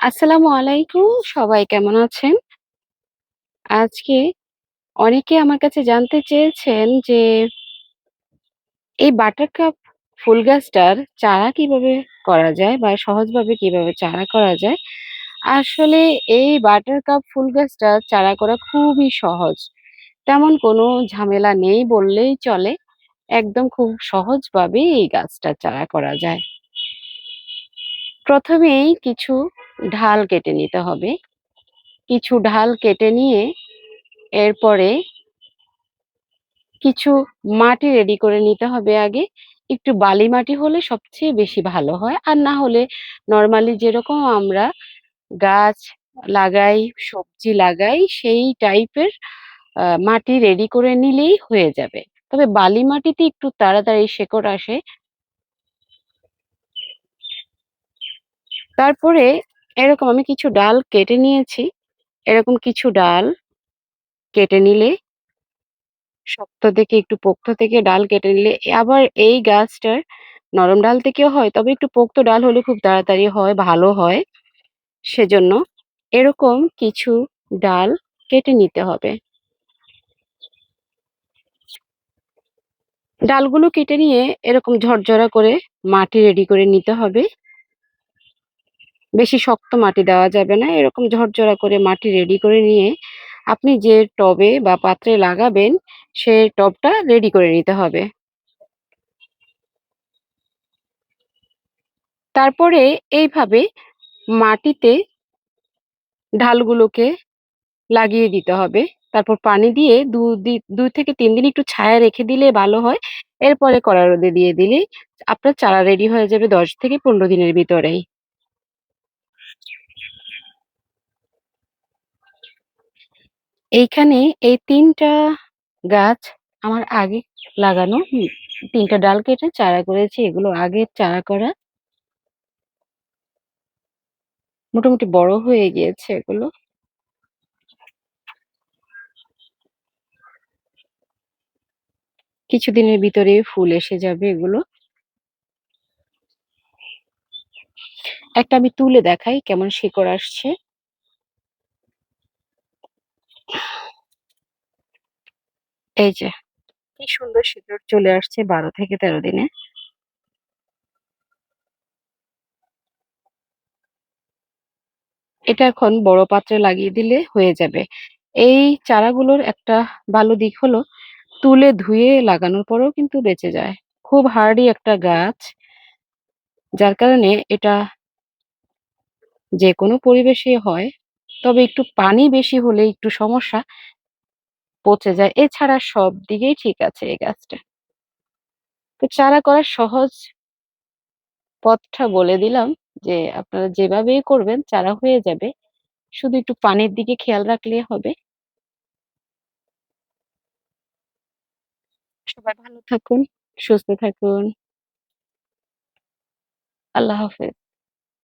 আসসালামু আলাইকুম। সবাই কেমন আছেন? আজকে অনেকে আমার কাছে জানতে চেয়েছেন যে এই বাটারকাপ ফুল গাছটার চারা কীভাবে করা যায় বা সহজভাবে কীভাবে চারা করা যায়? আসলে এই বাটারকাপ ফুল গাছটা চারা করা খুবই সহজ। তেমন কোনো ঝামেলা নেই বললেই চলে। একদম খুব সহজভাবে এই গাছটার চারা করা যায়। প্রথমেই কিছু ঢাল কেটে নিতে হবে। কিছু ঢাল কেটে নিয়ে এরপরে কিছু মাটি রেডি করে নিতে হবে আগে। একটু বালি মাটি হলে সবচেয়ে বেশি ভালো হয়। আর না হলে নরমালি যেরকম আমরা গাছ লাগাই, সবজি লাগাই সেই টাইপের মাটি রেডি করে নিলেই হয়ে যাবে। তবে বালি মাটিতে একটু তাড়াতাড়ি শেকড় আসে। তারপরে এরকম আমি কিছু ডাল কেটে নিয়েছি। এরকম কিছু ডাল কেটে নিলে শক্ত থেকে একটু পোক্ত থেকে ডাল কেটে নিলে আবার এই গাছটার নরম ডাল থেকেও হয়। তবে একটু পোক্ত ডাল হলে খুব তাড়াতাড়ি হয়, ভালো হয়। সেজন্য এরকম কিছু ডাল কেটে নিতে হবে। ডালগুলো কেটে নিয়ে এরকম ঝরঝরা করে মাটি রেডি করে নিতে হবে। বেশি শক্ত মাটি দেওয়া যাবে না। এরকম ঝরঝরা করে মাটি রেডি করে নিয়ে আপনি যে টবে বা পাত্রে লাগাবেন, সে টবটা রেডি করে নিতে হবে। তারপরে এইভাবে মাটিতে ঢালগুলোকে লাগিয়ে দিতে হবে। তারপর পানি দিয়ে দু দুই থেকে তিন দিন একটু ছায়া রেখে দিলে ভালো হয়। এরপরে কড়া রোদে দিয়ে দিলে আপনার চারা রেডি হয়ে যাবে ১০ থেকে ১৫ দিনের ভিতরেই। এইখানে এই তিনটা গাছ আমার আগে লাগানো। ৩ ডাল কেটে চারা করেছি। এগুলো আগের চারা করা। মোটামুটি বড় হয়ে গিয়েছে এগুলো। কিছুদিনের ভিতরে ফুল এসে যাবে এগুলো। একটা আমি তুলে দেখাই কেমন শিকড় আসছে। এই যে, কি সুন্দর শিকড় চলে আসছে ১২ থেকে ১৩ দিনে। এটা এখন বড় পাত্রে লাগিয়ে দিলে হয়ে যাবে। এই চারাগুলোর একটা ভালো দিক হলো তুলে ধুয়ে লাগানোর পরেও কিন্তু বেঁচে যায়। খুব হার্ডি একটা গাছ। যার কারণে এটা যেকোনো পরিবেশে হয়। তবে একটু পানি বেশি হলে একটু সমস্যা। পচে যায়। এছাড়া সব দিকেই ঠিক আছে এই গাছটা। তো চারা করার সহজ পথটা বলে দিলাম যে আপনারা যেভাবেই করবেন চারা হয়ে যাবে। শুধু একটু পানির দিকে খেয়াল রাখলেই হবে। সবাই ভালো থাকুন, সুস্থ থাকুন। আল্লাহ হাফেজ।